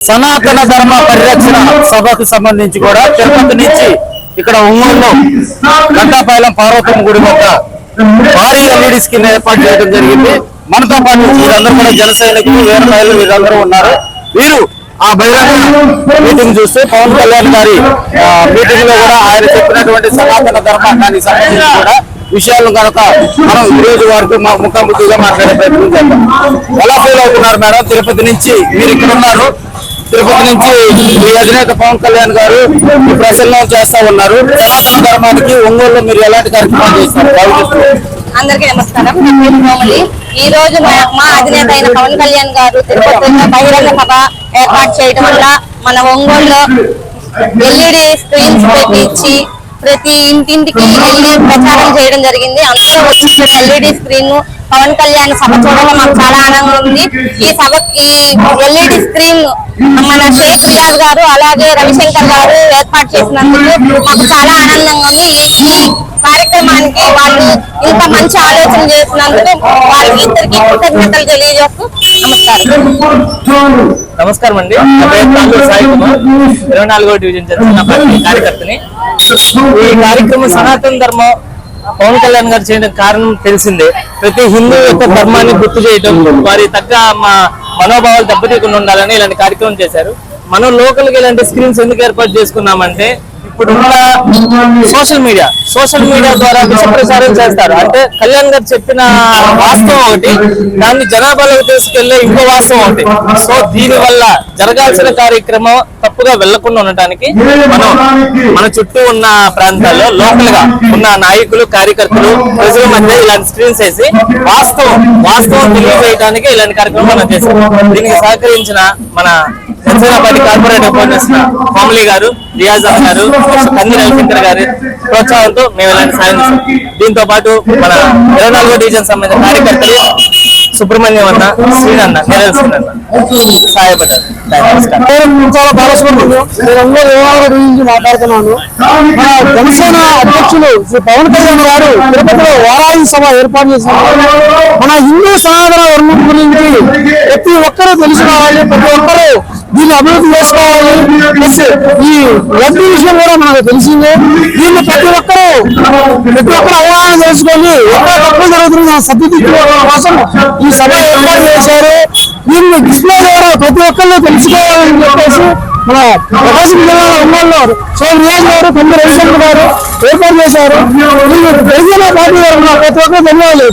సనాతన ధర్మ పరిరక్షణ సభకు సంబంధించి కూడా తిరుపతి నుంచి ఇక్కడ ఒంగోలులో గంటాపాలెం పార్వతమ్మ గుడి వద్ద భారీ ఎల్ఈడి స్క్రీన్ ఏర్పాటు చేయడం జరిగింది. మనతో పాటు వీరందరూ కూడా జన సైనికులు వీర మహిళలు వీరందరూ ఉన్నారు. వీరు ఆ బహిరంగ మీటింగ్ చూస్తే పవన్ కళ్యాణ్ గారి మీటింగ్లో కూడా ఆయన చెప్పినటువంటి సనాతన ధర్మానికి సంబంధించి కూడా విషయాలను కనుక మనం ఈరోజు రోజు వారికి మా ముఖాముఖిగా మాట్లాడే ప్రయత్నం చేద్దాం. ఎలా ఫీల్ అవుతున్నారు మేడం? తిరుపతి నుంచి మీరు ఇక్కడ ఉన్నారు. తిరుపతి నుంచి మీ అధినేత పవన్ కళ్యాణ్ గారు ప్రసన్నం చేస్తా ఉన్నారు. సనాతన ధర్మానికి ఒంగోలులో మీరు ఎలాంటి కార్యక్రమాలు చేస్తారు? బాగుంటుంది అందరికీ నమస్కారం. కోమలి. ఈ రోజు మా- అధినేత అయిన పవన్ కళ్యాణ్ గారు తిరుపతిలో బహిరంగ సభ ఏర్పాటు చేయడం వల్ల మన ఒంగోలులో ఎల్ఈడి స్క్రీన్స్ పెట్టించి ప్రతి ఇంటింటికి వెళ్ళి ప్రచారం చేయడం జరిగింది. అందరూ వచ్చి ఎల్ఈడి స్క్రీన్ పవన్ కళ్యాణ్ సభ చూడడం మాకు చాలా ఆనందంగా ఉంది. ఈ సభ ఈ ఎల్ఈడి స్క్రీన్ మన షేక్ రియాజ్ గారు అలాగే రవిశంకర్ గారు ఏర్పాటు చేసినందుకు మాకు చాలా ఆనందంగా ఉంది. ఈ కార్యక్రమానికి వాళ్ళు ఇంత మంచి ఆలోచన చేసినందుకు వారికి ఇద్దరికి కృతజ్ఞతలు తెలియజేస్తూ నమస్కారం. నమస్కారం అండి. సాయి కుమార్. ఇరవై నాలుగో డివిజన్ చెందిన కార్యకర్తని. ఈ కార్యక్రమం సనాతన ధర్మం పవన్ కళ్యాణ్ గారు చేయడం కారణం తెలిసిందే. ప్రతి హిందూ యొక్క ధర్మాన్ని గుర్తు చేయడం వారి తగ్గ మా మనోభావాలు దెబ్బతీయకుండా ఉండాలని ఇలాంటి కార్యక్రమం చేశారు. మనం లోకల్గా ఇలాంటి స్క్రీన్స్ ఎందుకు ఏర్పాటు చేసుకున్నామంటే సోషల్ మీడియా సోషల్ మీడియా ద్వారా విషప్రచారం చేస్తారు. అంటే కళ్యాణ్ గారు చెప్పిన వాస్తవం ఒకటి దాన్ని జనాభాలోకి తీసుకెళ్ళే ఇంకో వాస్తవం ఒకటి. సో దీని వల్ల జరగాల్సిన కార్యక్రమం తప్పుగా వెళ్ళకుండా ఉండటానికి మనం మన చుట్టూ ఉన్న ప్రాంతాల్లో లోకల్గా ఉన్న నాయకులు కార్యకర్తలు ప్రజల మధ్య ఇలాంటి స్క్రీన్స్ వేసి వాస్తవం వాస్తవం తెలియజేయడానికి ఇలాంటి కార్యక్రమం మనం చేసాం దీనికి సహకరించిన మన జనసేన కార్పొరేట్ కార్పొరేటర్ పోలీసిన గారు రియాజ్ గారు కంది రవిశంకర్ గారి ప్రోత్సాహంతో మేము ఇలాంటి సాయం దీంతో పాటు మన ఇరవై నాలుగో డివిజన్ సంబంధించిన కార్యకర్తలు సుబ్రహ్మణ్యం అన్న శ్రీనన్న నిరల్ శ్రీనన్న సహాయపడ్డారు. చాలా బాలసుబ్రహ్మణ్యం నేను గురించి మాట్లాడుతున్నాను. మన జనసేన అధ్యక్షులు శ్రీ పవన్ కళ్యాణ్ గారు తిరుపతిలో వారాయి సభ ఏర్పాటు చేశారు మన హిందూ సనాతన ధర్మం గురించి ప్రతి ఒక్కరూ తెలుసుకోవాలి ప్రతి ఒక్కరూ దీన్ని అభివృద్ధి చేసుకోవాలి. ప్లస్ ఈ రద్దీ విషయం కూడా మనకు తెలిసిందే. దీన్ని ప్రతి ఒక్కరూ ప్రతి ఒక్కరు అవగాహన చేసుకొని ఎక్కడ తప్పులు జరుగుతున్న సర్దిదిద్దుకోవడం కోసం ఈ సభ ఏర్పాటు చేశారు. దీన్ని డిస్ప్లే ద్వారా ప్రతి ఒక్కరిని తెలుసుకోవాలని చెప్పేసి మన ప్రకాశం జిల్లా ఎమ్మెల్యే సోమ రియాజ్ గారు తొమ్మిది రవిశంకర్ గారు ఏర్పాటు చేశారు. వీళ్ళు తెలంగాణ పార్టీ గారు ప్రతి ఒక్కరు ధన్యవాదాలు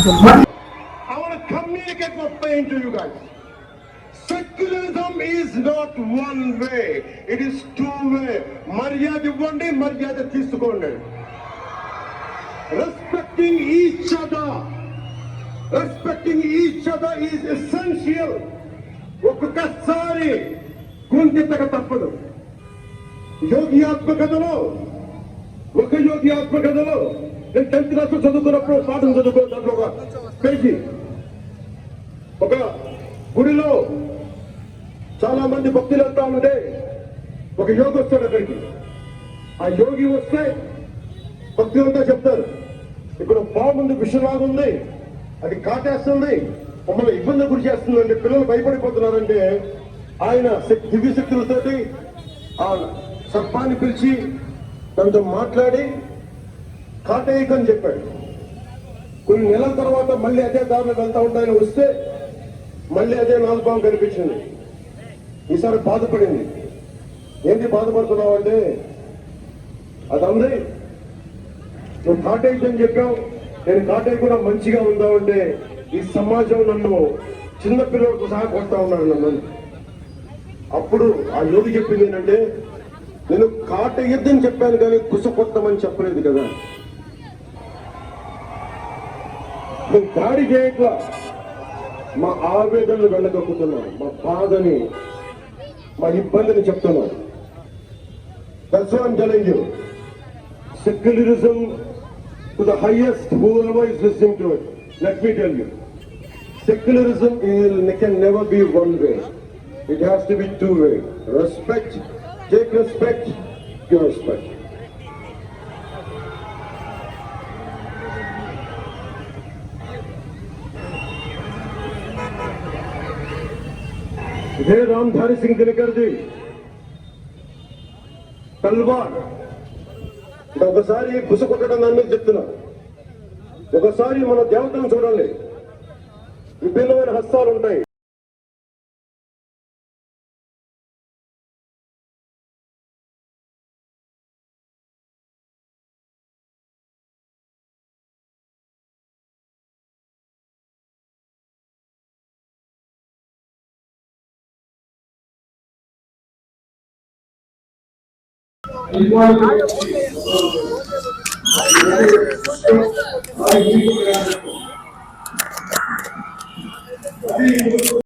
secularism is not one way it is two way మర్యాద ఇవ్వండి మర్యాద తీసుకోండి. Respecting each other respecting each other is essential ఒక్కొక్కసారి కుందితక తప్పదు. యోగి ఆత్మకథలో ఒక యోగి ఆత్మకథలో నేను టెన్త్ క్లాస్లో చదువుకున్నప్పుడు పాఠం చదువుకున్న దాంట్లో ఒక పేజీ. ఒక గుడిలో మంది భక్తులు వెళ్తా ఉంటే ఒక యోగి వస్తాడు అక్కడికి. ఆ యోగి వస్తే భక్తులంతా చెప్తారు ఇక్కడ బాగుంది విషయంలాగా ఉంది అది కాటేస్తుంది మమ్మల్ని ఇబ్బంది గురి చేస్తుందండి పిల్లలు భయపడిపోతున్నారంటే ఆయన దివ్య శక్తులతోటి ఆ సర్పాన్ని పిలిచి తనతో మాట్లాడి కాటేయకని చెప్పాడు. కొన్ని నెలల తర్వాత మళ్ళీ అదే దారిలో వెళ్తా ఉంటాయని వస్తే మళ్ళీ అదే నాలుగు కనిపించింది. ఈసారి బాధపడింది. ఏంటి బాధపడుతున్నావు అంటే అదంది నువ్వు అని చెప్పావు. నేను కాటేజ్ కూడా మంచిగా ఉందా అంటే ఈ సమాజం నన్ను చిన్నపిల్లలకు సహా కొడతా ఉన్నాడు నన్ను. అప్పుడు ఆ యోగి చెప్పింది ఏంటంటే నేను కాట యుద్ధం చెప్పాను కానీ కుస కొట్టమని చెప్పలేదు కదా. నువ్వు దాడి చేయట్లా. మా ఆవేదనలు వెళ్ళగొక్కుతున్నావు మా బాధని మా ఇబ్బందిని చెప్తున్నావు That's what I'm telling you. Secularism to the highest, whoever is listening to it, let me tell you. Secularism is, can never be one way. It has to be two way. Respect, take respect, give respect. ఇదే రామ్ధారి సింగ్ దినకర్ది తల్వార్. అంటే ఒకసారి బుస కొట్టడం దాని మీద చెప్తున్నా. ఒకసారి మన దేవతను చూడండి విభిన్నమైన హస్తాలు ఉంటాయి Thank you.